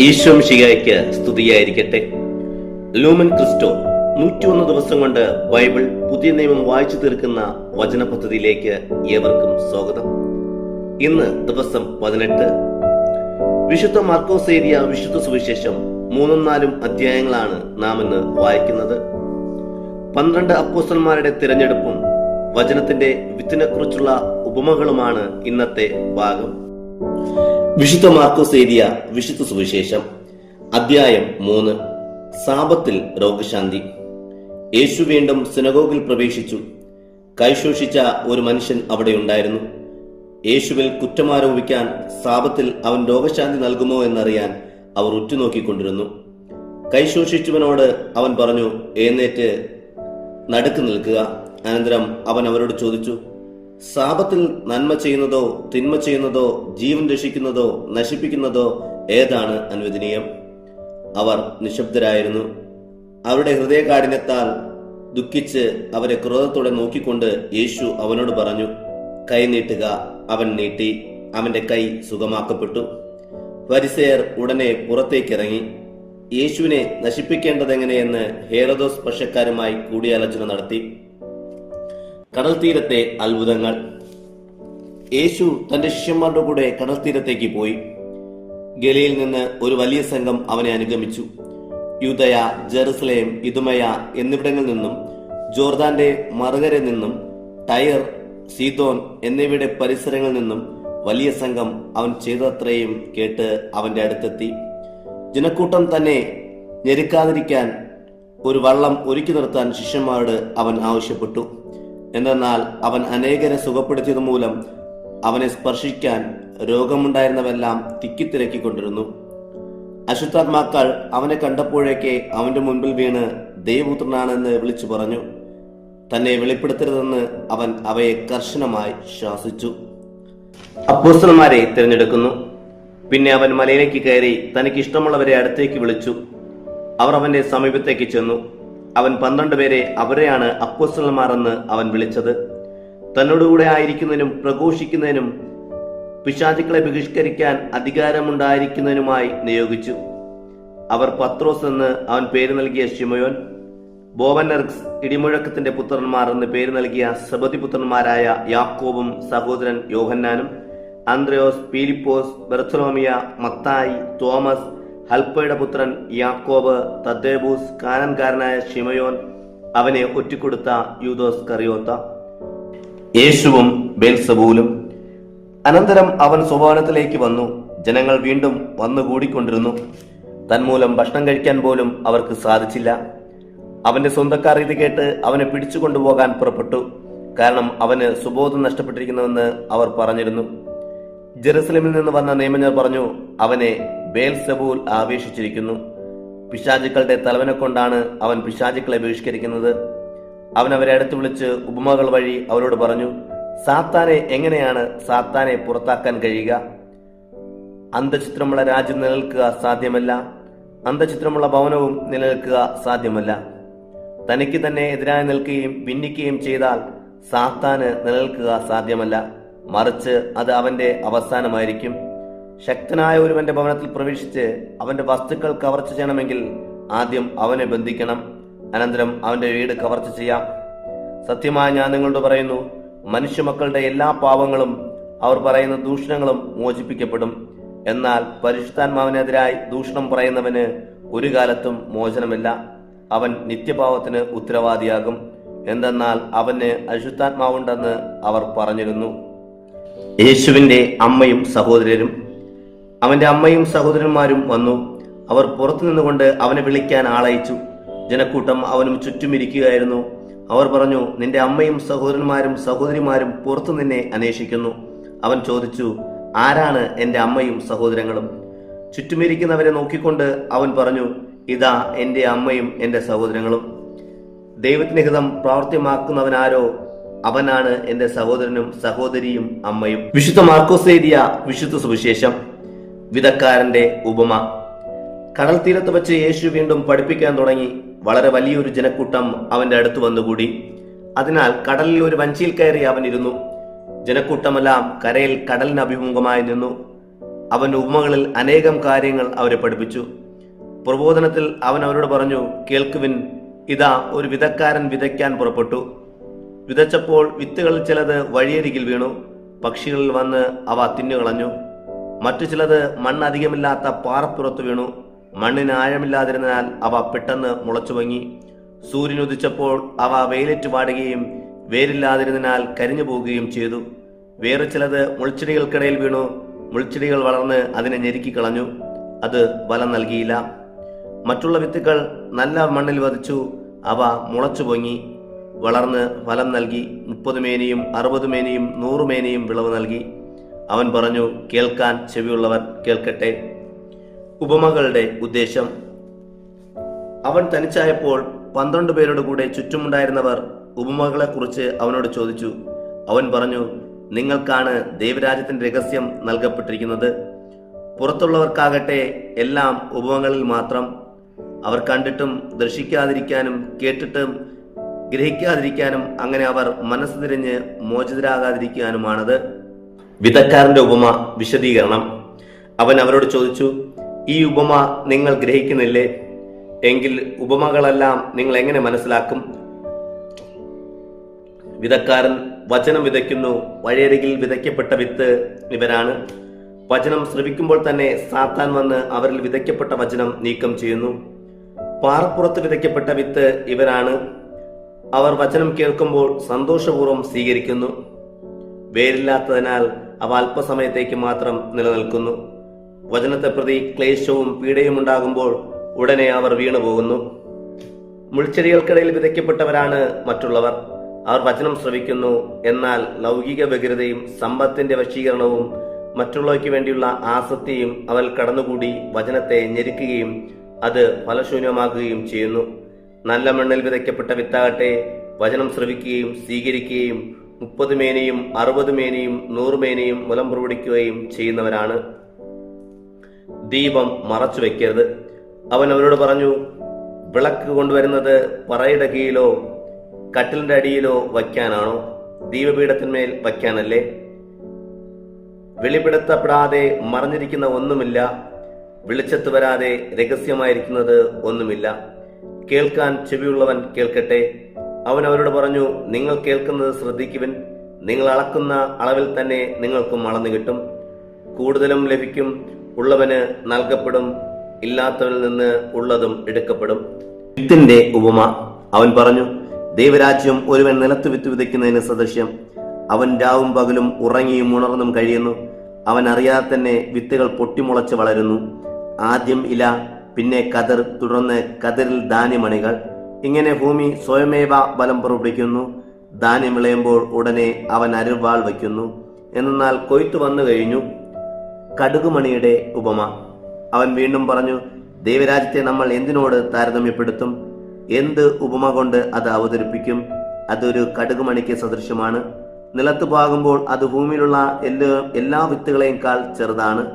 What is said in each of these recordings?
ഈശ്വം ശിഖായ്ക്ക് സ്തുതിയായിരിക്കട്ടെ. Lumen Cristo നൂറ്റിയൊന്ന് ദിവസം കൊണ്ട് ബൈബിൾ പുതിയ നിയമം വായിച്ചു തീർക്കുന്ന വചന പദ്ധതിയിലേക്ക് ഏവർക്കും സ്വാഗതം. ഇന്ന് ദിവസം പതിനെട്ട്. വിശുദ്ധ മാർക്കോസ് ഏരിയ വിശുദ്ധ സുവിശേഷം മൂന്നും നാലും അധ്യായങ്ങളാണ് നാം ഇന്ന് വായിക്കുന്നത്. പന്ത്രണ്ട് അപ്പോസ്റ്റന്മാരുടെ തിരഞ്ഞെടുപ്പും വചനത്തിന്റെ വിത്തിനെക്കുറിച്ചുള്ള ഉപമകളുമാണ് ഇന്നത്തെ ഭാഗം. വിശുദ്ധ മാർക്കോസ് എഴുതിയ വിശുദ്ധ സുവിശേഷം അധ്യായം മൂന്ന് സാപത്തിൽ രോഗശാന്തി. യേശു വീണ്ടും സിനഗോഗിൽ പ്രവേശിച്ചു. കൈശോഷിച്ച ഒരു മനുഷ്യൻ അവിടെ ഉണ്ടായിരുന്നു. യേശുവിൽ കുറ്റമാരോപിക്കാൻ സാപത്തിൽ അവൻ രോഗശാന്തി നൽകുമോ എന്നറിയാൻ അവർ ഉറ്റുനോക്കിക്കൊണ്ടിരുന്നു. കൈശോഷിച്ചവനോട് അവൻ പറഞ്ഞു എഴുന്നേറ്റ് നടുക്ക് നിൽക്കുക. അനന്തരം അവൻ അവരോട് ചോദിച്ചു സാപത്തിൽ നന്മ ചെയ്യുന്നതോ തിന്മ ചെയ്യുന്നതോ ജീവൻ രക്ഷിക്കുന്നതോ നശിപ്പിക്കുന്നതോ ഏതാണ് അനുവദനീയം? അവർ നിശബ്ദരായിരുന്നു. അവരുടെ ഹൃദയകാഠിന്യത്താൽ ദുഃഖിച്ച് അവരെ ക്രോധത്തോടെ നോക്കിക്കൊണ്ട് യേശു അവനോട് പറഞ്ഞു കൈ നീട്ടുക അവൻ നീട്ടി അവന്റെ കൈ സുഖമാക്കപ്പെട്ടു. വരിസയർ ഉടനെ പുറത്തേക്കിറങ്ങി. യേശുവിനെ നശിപ്പിക്കേണ്ടതെങ്ങനെയെന്ന് ഹേറദോസ് പക്ഷക്കാരുമായി കൂടിയാലോചന നടത്തി. കടൽ തീരത്തെ അത്ഭുതങ്ങൾ. യേശു തന്റെ ശിഷ്യന്മാരുടെ കൂടെ കടൽ തീരത്തേക്ക് പോയി. ഗലയിൽ നിന്ന് ഒരു വലിയ സംഘം അവനെ അനുഗമിച്ചു. യുദയ ജെറുസലേം ഇതുമയ എന്നിവിടങ്ങളിൽ നിന്നും ജോർദാന്റെ മറുകരയിൽ നിന്നും ടയർ സീതോൻ എന്നിവയുടെ പരിസരങ്ങളിൽ നിന്നും വലിയ സംഘം അവൻ ചെയ്തത്രയും കേട്ട് അവന്റെ അടുത്തെത്തി. ജനക്കൂട്ടം തന്നെ ഞെരുക്കാതിരിക്കാൻ ഒരു വള്ളം ഒരുക്കി നിർത്താൻ ശിഷ്യന്മാരോട് അവൻ ആവശ്യപ്പെട്ടു. എന്തെന്നാൽ അവൻ അനേകരെ സുഖപ്പെടുത്തിയത് മൂലം അവനെ സ്പർശിക്കാൻ രോഗമുണ്ടായിരുന്നവെല്ലാം തിക്കിത്തിരക്കിക്കൊണ്ടിരുന്നു അശുദ്ധാത്മാക്കൾ അവനെ കണ്ടപ്പോഴേക്കേ അവന്റെ മുൻപിൽ വീണ് ദൈവപുത്രനാണെന്ന് വിളിച്ചു പറഞ്ഞു. തന്നെ വെളിപ്പെടുത്തരുതെന്ന് അവൻ അവയെ കർശനമായി ശാസിച്ചു. അപ്പോസ്റ്റലന്മാരെ തിരഞ്ഞെടുക്കുന്നു. പിന്നെ അവൻ മലയിലേക്ക് കയറി തനിക്ക് ഇഷ്ടമുള്ളവരെ അടുത്തേക്ക് വിളിച്ചു. അവർ അവന്റെ സമീപത്തേക്ക് ചെന്നു. അവൻ പന്ത്രണ്ട് പേരെ അവരെയാണ് അപ്പൊസ്റ്റലന്മാർ എന്ന് അവൻ വിളിച്ചത്. തന്നോടുകൂടെ ആയിരിക്കുന്നതിനും പ്രഘോഷിക്കുന്നതിനും പിശാചുക്കളെ ബഹിഷ്കരിക്കാൻ അധികാരമുണ്ടായിരിക്കുന്നതിനുമായി നിയോഗിച്ചു. അവർ പത്രോസ് എന്ന് അവൻ പേര് നൽകിയ ഷിമയോൻ ബോവനർക്സ് ഇടിമുഴക്കത്തിന്റെ പുത്രന്മാർ എന്ന് പേര് നൽകിയ സബതി പുത്രന്മാരായ യാക്കോബും സഹോദരൻ യോഹന്നാനും അന്ത്രയോസ് പീലിപ്പോസ് ബെർത്തലോമിയ മത്തായി തോമസ് ഹൽപ്പയുടെ പുത്രൻ യാക്കോബ് തദ്ദേബൂസ് കാനൻകാരനായ ഷിമയോൻ അവനെ ഒറ്റിക്കൊടുത്ത യൂദോസ് കറിയോത്ത. യേശുവും ബേൽസബൂലും അനന്തരം അവൻ സ്വഭാവനത്തിലേക്ക് വന്നു. ജനങ്ങൾ വീണ്ടും വന്നുകൂടിക്കൊണ്ടിരുന്നു. തന്മൂലം ഭക്ഷണം കഴിക്കാൻ പോലും അവർക്ക് സാധിച്ചില്ല. അവന്റെ സ്വന്തക്കാർ ഇത് കേട്ട് അവനെ പിടിച്ചു കൊണ്ടുപോകാൻ പുറപ്പെട്ടു. കാരണം അവന് സുബോധം നഷ്ടപ്പെട്ടിരിക്കുന്നുവെന്ന് അവർ പറഞ്ഞിരുന്നു. ജെറുസലേമിൽ നിന്ന് വന്ന നിയമജ്ഞർ പറഞ്ഞു അവനെ ബേൽസബൂൽ ആവേശിച്ചിരിക്കുന്നു. പിശാചുക്കളുടെ തലവനെ കൊണ്ടാണ് അവൻ പിശാചുക്കളെ ബഹിഷ്കരിക്കുന്നത്. അവൻ അവരെ അടുത്ത് വിളിച്ച് ഉപമകൾ വഴി അവരോട് പറഞ്ഞു സാത്താനെ എങ്ങനെയാണ് സാത്താനെ പുറത്താക്കാൻ കഴിയുക? അന്ധചിത്രമുള്ള രാജ്യം നിലനിൽക്കുക സാധ്യമല്ല. അന്ധചിത്രമുള്ള ഭവനവും നിലനിൽക്കുക സാധ്യമല്ല. തനിക്ക് തന്നെ എതിരായി നിൽക്കുകയും ഭിന്നിക്കുകയും ചെയ്താൽ സാത്താന് നിലനിൽക്കുക സാധ്യമല്ല. മറിച്ച് അത് അവന്റെ അവസാനമായിരിക്കും. ശക്തനായ ഒരുവന്റെ ഭവനത്തിൽ പ്രവേശിച്ച് അവന്റെ വസ്തുക്കൾ കവർച്ച ചെയ്യണമെങ്കിൽ ആദ്യം അവനെ ബന്ധിക്കണം. അനന്തരം അവന്റെ വീട് കവർച്ച ചെയ്യാം. സത്യമായി ഞാൻ നിങ്ങളോട് പറയുന്നു മനുഷ്യമക്കളുടെ എല്ലാ പാവങ്ങളും അവർ പറയുന്ന ദൂഷണങ്ങളും മോചിപ്പിക്കപ്പെടും. എന്നാൽ പരിശുദ്ധാത്മാവിനെതിരായി ദൂഷണം പറയുന്നവന് ഒരു കാലത്തും മോചനമില്ല. അവൻ നിത്യഭാവത്തിന് ഉത്തരവാദിയാകും. എന്തെന്നാൽ അവന് അശുദ്ധാത്മാവുണ്ടെന്ന് അവർ പറഞ്ഞിരുന്നു. യേശുവിന്റെ അമ്മയും സഹോദരരും അവന്റെ അമ്മയും സഹോദരന്മാരും വന്നു. അവർ പുറത്തു നിന്നുകൊണ്ട് അവനെ വിളിക്കാൻ ആളയച്ചു. ജനക്കൂട്ടം അവനും ചുറ്റുമിരിക്കുകയായിരുന്നു അവർ പറഞ്ഞു നിന്റെ അമ്മയും സഹോദരന്മാരും സഹോദരിമാരും പുറത്തു നിന്നെ അന്വേഷിക്കുന്നു. അവൻ ചോദിച്ചു ആരാണ് എന്റെ അമ്മയും സഹോദരങ്ങളും? ചുറ്റുമിരിക്കുന്നവരെ നോക്കിക്കൊണ്ട് അവൻ പറഞ്ഞു ഇതാ എന്റെ അമ്മയും എന്റെ സഹോദരങ്ങളും. ദൈവത്തിന് ഹിതം പ്രാവർത്തിയമാക്കുന്നവനാരോ അവനാണ് എന്റെ സഹോദരനും സഹോദരിയും അമ്മയും. വിശുദ്ധ മാർക്കോസ് എഴുതിയ വിശുദ്ധ സുവിശേഷം. വിധക്കാരന്റെ ഉപമ. കടൽ തീരത്ത് വെച്ച് യേശു വീണ്ടും പഠിപ്പിക്കാൻ തുടങ്ങി. വളരെ വലിയൊരു ജനക്കൂട്ടം അവന്റെ അടുത്ത് വന്നുകൂടി. അതിനാൽ കടലിൽ ഒരു വഞ്ചിയിൽ കയറി അവൻ ഇരുന്നു. ജനക്കൂട്ടമെല്ലാം കരയിൽ കടലിന് അഭിമുഖമായി നിന്നു. അവൻ ഉപമകളിൽ അനേകം കാര്യങ്ങൾ അവരെ പഠിപ്പിച്ചു. പ്രബോധനത്തിൽ അവൻ അവരോട് പറഞ്ഞു കേൾക്കുവിൻ ഇതാ ഒരു വിതക്കാരൻ വിതയ്ക്കാൻ പുറപ്പെട്ടു. വിതച്ചപ്പോൾ വിത്തുകളിൽ ചിലത് വഴിയരികിൽ വീണു. പക്ഷികളിൽ വന്ന് അവ തിന്നുകളഞ്ഞു. മറ്റു ചിലത് മണ്ണ് അധികമില്ലാത്ത പാറപ്പുറത്ത് വീണു. മണ്ണിന് ആഴമില്ലാതിരുന്നാൽ അവ പെട്ടെന്ന് മുളച്ചു സൂര്യൻ ഉദിച്ചപ്പോൾ അവ വെയിലേറ്റ് വാടുകയും വേരില്ലാതിരുന്നതിനാൽ കരിഞ്ഞു പോവുകയും ചെയ്തു. വേറെ ചിലത് മുൾച്ചെടികൾക്കിടയിൽ വീണു. മുൾച്ചെടികൾ വളർന്ന് അതിനെ ഞെരുക്കി കളഞ്ഞു. അത് ഫലം നൽകിയില്ല. മറ്റുള്ള വിത്തുകൾ നല്ല മണ്ണിൽ വധിച്ചു. അവ മുളച്ചു പൊങ്ങി വളർന്ന് ഫലം നൽകി. മുപ്പത് മേനിയും അറുപത് മേനിയും നൂറ് മേനിയും വിളവ് നൽകി. അവൻ പറഞ്ഞു കേൾക്കാൻ ചെവിയുള്ളവർ കേൾക്കട്ടെ. ഉപമകളുടെ ഉദ്ദേശം. അവൻ തനിച്ചായപ്പോൾ പന്ത്രണ്ട് പേരോട് കൂടെ ചുറ്റുമുണ്ടായിരുന്നവർ ഉപമകളെക്കുറിച്ച് അവനോട് ചോദിച്ചു. അവൻ പറഞ്ഞു നിങ്ങൾക്കാണ് ദൈവരാജ്യത്തിന്റെ രഹസ്യം നൽകപ്പെട്ടിരിക്കുന്നത്. പുറത്തുള്ളവർക്കാകട്ടെ എല്ലാം ഉപമകളിൽ മാത്രം. അവർ കണ്ടിട്ടും ദർശിക്കാതിരിക്കാനും കേട്ടിട്ടും ഗ്രഹിക്കാതിരിക്കാനും അങ്ങനെ അവർ മനസ്സ് തിരിഞ്ഞ് മോചിതരാകാതിരിക്കാനുമാണത്. വിധക്കാരന്റെ ഉപമ വിശദീകരണം. അവൻ അവരോട് ചോദിച്ചു ഈ ഉപമ നിങ്ങൾ ഗ്രഹിക്കുന്നില്ലേ? എങ്കിൽ ഉപമകളെല്ലാം നിങ്ങൾ എങ്ങനെ മനസ്സിലാക്കും? വിതക്കാരൻ വചനം വിതയ്ക്കുന്നു. വഴിയരികിൽ വിതയ്ക്കപ്പെട്ട വിത്ത് ഇവരാണ്. വചനം ശ്രവിക്കുമ്പോൾ തന്നെ സാത്താൻ വന്ന് അവരിൽ വിതയ്ക്കപ്പെട്ട വചനം നീക്കം ചെയ്യുന്നു. പാറപ്പുറത്ത് വിതയ്ക്കപ്പെട്ട വിത്ത് ഇവരാണ്. അവർ വചനം കേൾക്കുമ്പോൾ സന്തോഷപൂർവം സ്വീകരിക്കുന്നു. വേരില്ലാത്തതിനാൽ അവ അല്പസമയത്തേക്ക് മാത്രം നിലനിൽക്കുന്നു. വചനത്തെ പ്രതി ക്ലേശവും പീഡയും ഉണ്ടാകുമ്പോൾ ഉടനെ അവർ വീണുപോകുന്നു. മുൾച്ചെടികൾക്കിടയിൽ വിതയ്ക്കപ്പെട്ടവരാണ് മറ്റുള്ളവർ. അവർ വചനം ശ്രവിക്കുന്നു. എന്നാൽ ലൗകിക വ്യഗ്രതയും സമ്പത്തിന്റെ വശീകരണവും മറ്റുള്ളവയ്ക്ക് വേണ്ടിയുള്ള ആസക്തിയും അവൽ കടന്നുകൂടി വചനത്തെ ഞെരുക്കുകയും അത് ഫലശൂന്യമാക്കുകയും ചെയ്യുന്നു. നല്ല മണ്ണിൽ വിതയ്ക്കപ്പെട്ട വിത്താകട്ടെ വചനം ശ്രവിക്കുകയും സ്വീകരിക്കുകയും മുപ്പത് മേനയും അറുപത് മേനയും നൂറ് മേനയും മുലം പുറപ്പെടുവിക്കുകയും ചെയ്യുന്നവരാണ്. ദീപം മറച്ചു വെക്കരുത്. അവൻ അവരോട് പറഞ്ഞു വിളക്ക് കൊണ്ടുവരുന്നത് പറയുടെ കീഴിലോ കട്ടിലിന്റെ അടിയിലോ വയ്ക്കാനാണോ? ദീപപീഠത്തിന്മേൽ വയ്ക്കാനല്ലേ? വെളിപ്പെടുത്തപ്പെടാതെ മറഞ്ഞിരിക്കുന്ന ഒന്നുമില്ല. വെളിച്ചത്ത് വരാതെ രഹസ്യമായിരിക്കുന്നത് ഒന്നുമില്ല. കേൾക്കാൻ ചെവിയുള്ളവൻ കേൾക്കട്ടെ. അവൻ അവരോട് പറഞ്ഞു നിങ്ങൾ കേൾക്കുന്നത് ശ്രദ്ധിക്കുവിൻ. നിങ്ങൾ അളക്കുന്ന അളവിൽ തന്നെ നിങ്ങൾക്കും അളന്നു കിട്ടും. കൂടുതലും ലഭിക്കും ഉള്ളവന് നൽകപ്പെടും ഇല്ലാത്തവനിൽ നിന്ന് ഉള്ളതും എടുക്കപ്പെടും. വിത്തിന്റെ ഉപമ. അവൻ പറഞ്ഞു ദൈവരാജ്യം ഒരുവൻ നിലത്ത് വിത്ത് വിതയ്ക്കുന്നതിന് സദൃശ്യം. അവൻ രാവും പകലും ഉറങ്ങിയും ഉണർന്നും കഴിയുന്നു. അവൻ അറിയാതെ തന്നെ വിത്തുകൾ പൊട്ടിമുളച്ച് വളരുന്നു. ആദ്യം ഇല പിന്നെ കതിർ തുടർന്ന് കതിരിൽ ധാന്യമണികൾ. ഇങ്ങനെ ഭൂമി സ്വയമേവ ബലം പുറപ്പെടുവിക്കുന്നു. ധാന്യം വിളയുമ്പോൾ ഉടനെ അവൻ അരുവാൾ വയ്ക്കുന്നു. എന്നാൽ കൊയ്ത്തു വന്നു കഴിഞ്ഞു. കടുകുമണിയുടെ ഉപമ. അവൻ വീണ്ടും പറഞ്ഞു ദൈവരാജ്യത്തെ നമ്മൾ എന്തിനോട് താരതമ്യപ്പെടുത്തും? എന്ത് ഉപമ കൊണ്ട് അത് അവതരിപ്പിക്കും? അതൊരു കടുകുമണിക്ക് സദൃശ്യമാണ്. നിലത്ത് പാകുമ്പോൾ അത് ഭൂമിയിലുള്ള എല്ലാ എല്ലാ വിത്തുകളെക്കാൾ ചെറുതാണ്.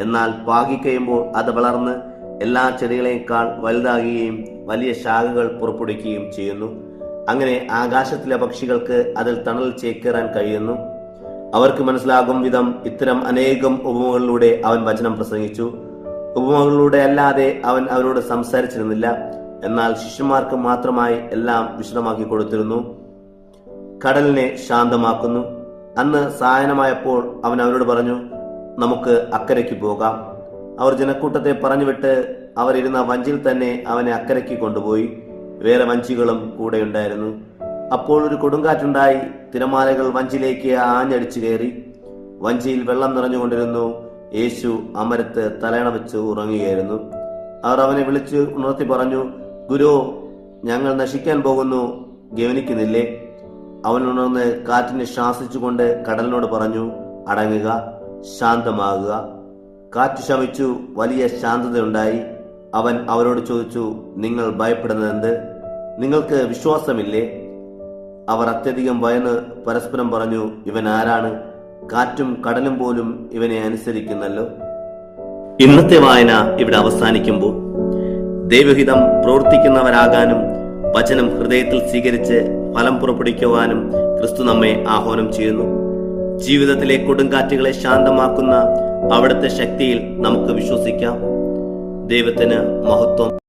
എന്നാൽ പാകിക്കഴിയുമ്പോൾ അത് വളർന്ന് എല്ലാ ചെടികളെക്കാൾ വലുതാകുകയും വലിയ ശാഖകൾ പുറപ്പെടുവിക്കുകയും ചെയ്യുന്നു. അങ്ങനെ ആകാശത്തിലെ പക്ഷികൾക്ക് അതിൽ തണൽ ചേക്കേറാൻ കഴിയുന്നു. അവർക്ക് മനസ്സിലാകും വിധം ഇത്തരം അനേകം ഉപമകളിലൂടെ അവൻ വചനം പ്രസംഗിച്ചു. ഉപമകളിലൂടെ അല്ലാതെ അവൻ അവരോട് സംസാരിച്ചിരുന്നില്ല. എന്നാൽ ശിഷ്യന്മാർക്ക് മാത്രമായി എല്ലാം വിശദമാക്കി കൊടുത്തിരുന്നു. കടലിനെ ശാന്തമാക്കുന്നു. അന്ന് സായനമായപ്പോൾ അവൻ അവരോട് പറഞ്ഞു നമുക്ക് അക്കരയ്ക്ക് പോകാം. അവർ ജനക്കൂട്ടത്തെ പറഞ്ഞുവിട്ട് അവരിരുന്ന വഞ്ചിൽ തന്നെ അവനെ അക്കരയ്ക്ക് കൊണ്ടുപോയി. വേറെ വഞ്ചികളും കൂടെ ഉണ്ടായിരുന്നു. അപ്പോൾ ഒരു കൊടുങ്കാറ്റുണ്ടായി. തിരമാലകൾ വഞ്ചിലേക്ക് ആഞ്ഞടിച്ചു കയറി. വഞ്ചിയിൽ വെള്ളം നിറഞ്ഞുകൊണ്ടിരുന്നു. യേശു അമരത്ത് തലയണ വെച്ച് ഉറങ്ങുകയായിരുന്നു. അവർ അവനെ വിളിച്ച് ഉണർത്തി പറഞ്ഞു ഗുരു ഞങ്ങൾ നശിക്കാൻ പോകുന്നു. ഗവനിക്കുന്നില്ലേ? അവൻ ഉണർന്ന് കാറ്റിനെ ശാസിച്ചുകൊണ്ട് കടലിനോട് പറഞ്ഞു അടങ്ങുക ശാന്തമാകുക. കാറ്റ് ശമിച്ചു വലിയ ശാന്തതയുണ്ടായി. അവൻ അവരോട് ചോദിച്ചു നിങ്ങൾ ഭയപ്പെടുന്നതെന്ത്? നിങ്ങൾക്ക് വിശ്വാസമില്ലേ? അവർ അത്യധികം ഭയന്ന് പരസ്പരം പറഞ്ഞു ഇവൻ ആരാണ്? കാറ്റും കടലും പോലും ഇവനെ അനുസരിക്കുന്നല്ലോ. ഇന്നത്തെ വായന ഇവിടെ അവസാനിക്കുമ്പോൾ ദൈവഹിതം പ്രവർത്തിക്കുന്നവരാകാനും വചനം ഹൃദയത്തിൽ സ്വീകരിച്ച് ഫലം പുറപ്പെടുവിക്കുവാനും ക്രിസ്തു നമ്മെ ആഹ്വാനം ചെയ്യുന്നു. ജീവിതത്തിലെ കൊടുങ്കാറ്റുകളെ ശാന്തമാക്കുന്ന അവിടുത്തെ ശക്തിയിൽ നമുക്ക് വിശ്വസിക്കാം. ദൈവത്തിന് മഹത്വം.